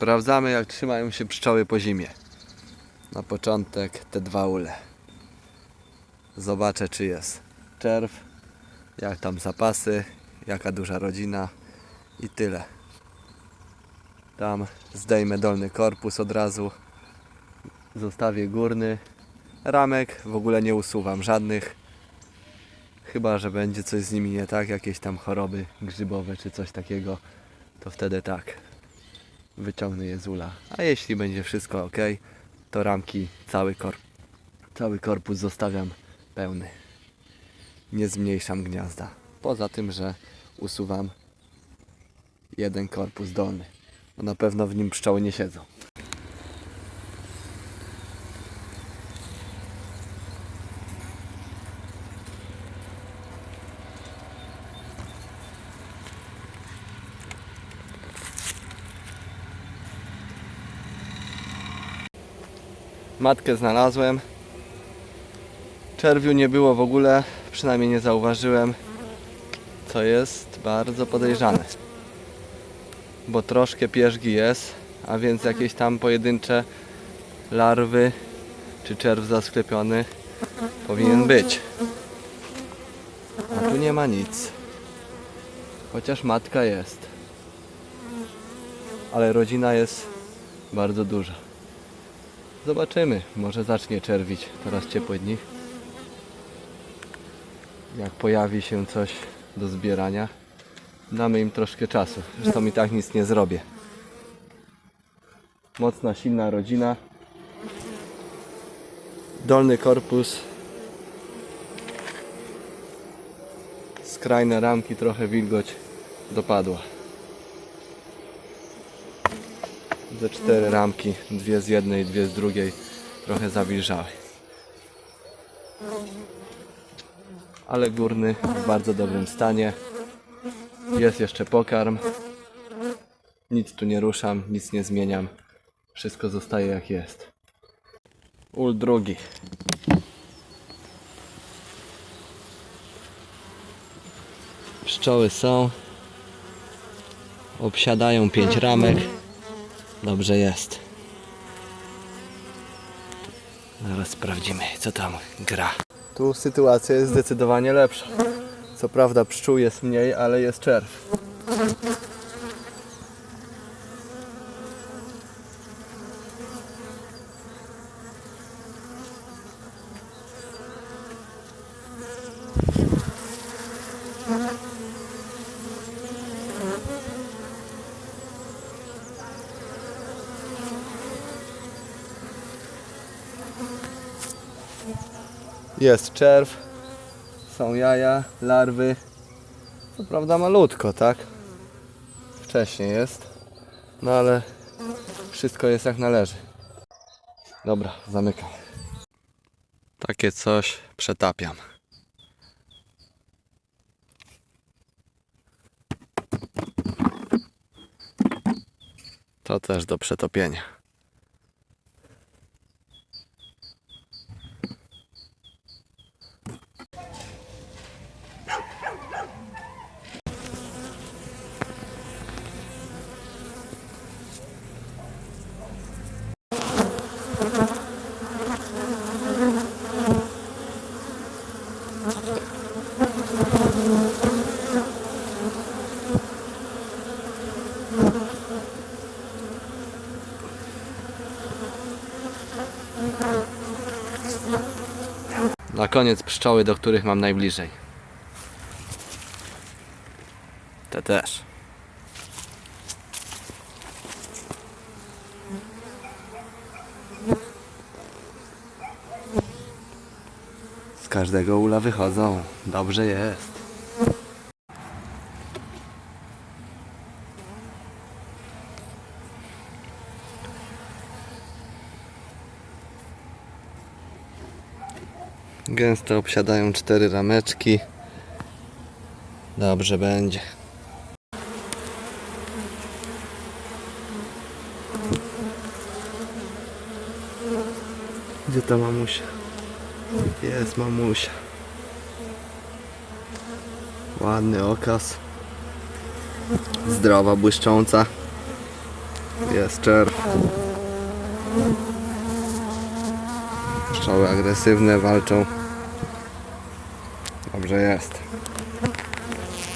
Sprawdzamy jak trzymają się pszczoły po zimie. Na początek te dwa ule. Zobaczę czy jest czerw, jak tam zapasy, jaka duża rodzina i tyle. Tam zdejmę dolny korpus od razu. Zostawię górny. Ramek w ogóle nie usuwam żadnych. Chyba, że będzie coś z nimi nie tak, jakieś tam choroby grzybowe czy coś takiego, to wtedy tak. Wyciągnę je z ula. A jeśli będzie wszystko ok, to ramki, cały, kor cały korpus zostawiam pełny. Nie zmniejszam gniazda. Poza tym, że usuwam jeden korpus dolny. Bo na pewno w nim pszczoły nie siedzą. Matkę znalazłem. Czerwiu nie było w ogóle, przynajmniej nie zauważyłem, co jest bardzo podejrzane. Bo troszkę pierzgi jest, a więc jakieś tam pojedyncze larwy czy czerw zasklepiony powinien być. A tu nie ma nic. Chociaż matka jest. Ale rodzina jest bardzo duża. Zobaczymy, może zacznie czerwić teraz ciepłe dni. Jak pojawi się coś do zbierania, damy im troszkę czasu. Zresztą i tak nic nie zrobię. Mocna, silna rodzina. Dolny korpus. Skrajne ramki, trochę wilgoć dopadła. Ze cztery ramki, dwie z jednej, dwie z drugiej, trochę zawilżały. Ale górny w bardzo dobrym stanie. Jest jeszcze pokarm. Nic tu nie ruszam, nic nie zmieniam. Wszystko zostaje jak jest. Ul drugi. Pszczoły są. Obsiadają pięć ramek. Dobrze jest. Zaraz sprawdzimy, co tam gra. Tu sytuacja jest zdecydowanie lepsza. Co prawda pszczół jest mniej, ale jest czerw. Jest czerw, są jaja, larwy. Co prawda malutko, tak? Wcześniej jest. No ale wszystko jest jak należy. Dobra, zamykam. Takie coś przetapiam. To też do przetopienia. Na koniec pszczoły, do których mam najbliżej. Te też. Każdego ula wychodzą. Dobrze jest. Gęsto obsiadają cztery rameczki. Dobrze będzie. Gdzie ta mamusia? Jest mamusia. Ładny okaz. Zdrowa, błyszcząca. Jest czerw. Pszczoły agresywne walczą. Dobrze jest.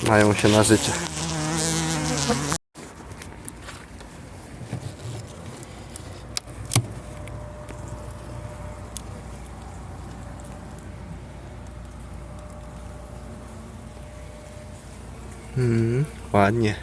Mają się na życie. Ładnie.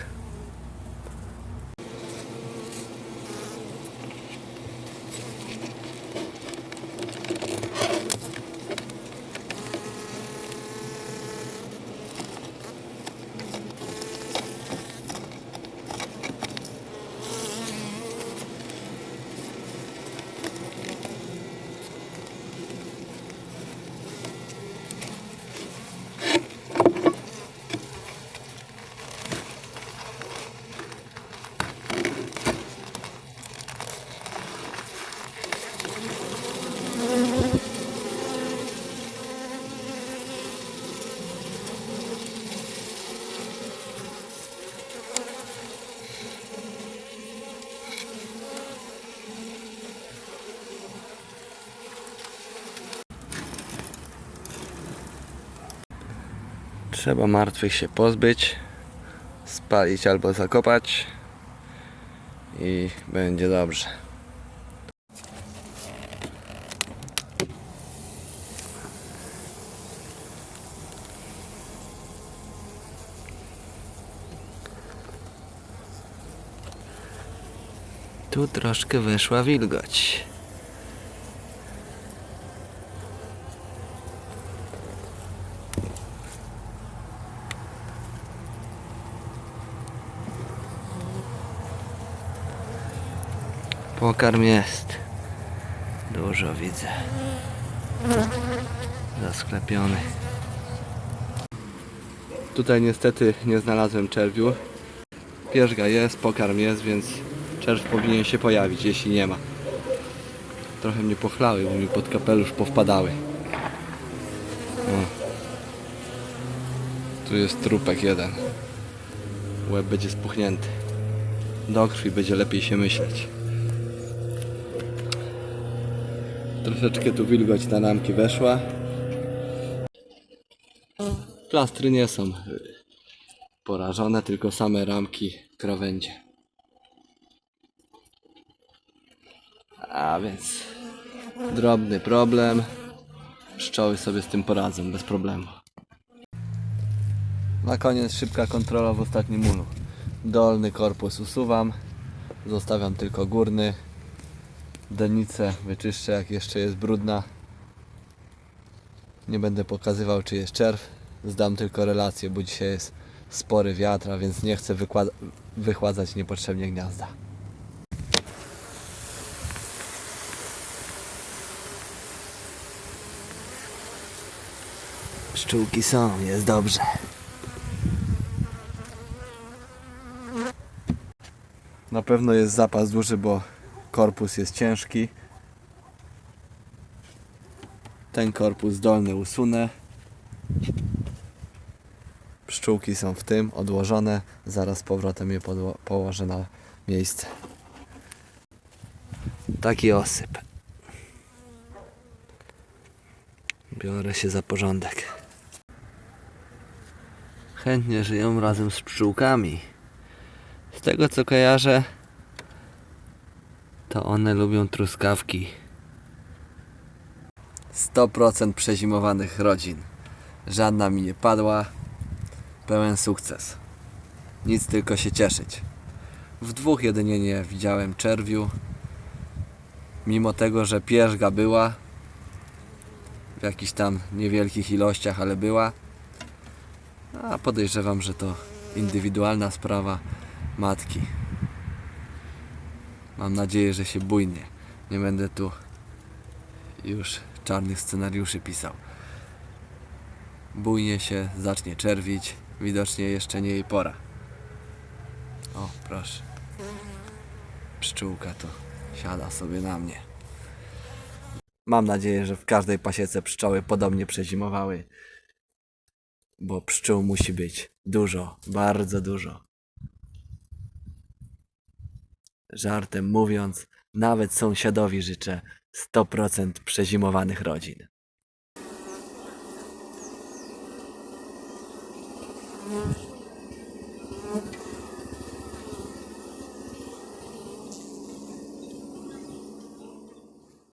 Trzeba martwych się pozbyć, spalić albo zakopać i będzie dobrze. Tu troszkę weszła wilgoć. Pokarm jest. Dużo widzę. Zasklepiony. Tutaj niestety nie znalazłem czerwiu. Pierzga jest, pokarm jest, więc czerw powinien się pojawić, jeśli nie ma. Trochę mnie pochlały, bo mi pod kapelusz powpadały. O. Tu jest trupek jeden. Łeb będzie spuchnięty. Do krwi będzie lepiej się myśleć. Troszeczkę tu wilgoć na ramki weszła. Plastry nie są porażone, tylko same ramki krawędzie. A więc drobny problem. Pszczoły sobie z tym poradzą bez problemu. Na koniec szybka kontrola w ostatnim ulu. Dolny korpus usuwam, zostawiam tylko górny. Denicę wyczyszczę jak jeszcze jest brudna. Nie będę pokazywał czy jest czerw. Zdam tylko relację, bo dzisiaj jest spory wiatr, a więc nie chcę wychładzać niepotrzebnie gniazda. Pszczółki są, jest dobrze. Na pewno jest zapas duży, bo korpus jest ciężki. Ten korpus dolny usunę. Pszczółki są w tym odłożone. Zaraz powrotem je położę na miejsce. Taki osyp. Biorę się za porządek. Chętnie żyją razem z pszczółkami. Z tego co kojarzę, to one lubią truskawki. 100% przezimowanych rodzin. Żadna mi nie padła. Pełen sukces. Nic tylko się cieszyć. W dwóch jedynie nie widziałem czerwiu. Mimo tego, że pierzga była w jakichś tam niewielkich ilościach, ale była. A podejrzewam, że to indywidualna sprawa matki. Mam nadzieję, że się bujnie. Nie będę tu już czarnych scenariuszy pisał. Bujnie się, zacznie czerwić. Widocznie jeszcze nie jej pora. O, proszę. Pszczółka to siada sobie na mnie. Mam nadzieję, że w każdej pasiece pszczoły podobnie przezimowały. Bo pszczół musi być dużo, bardzo dużo. Żartem mówiąc, nawet sąsiadowi życzę 100% przezimowanych rodzin.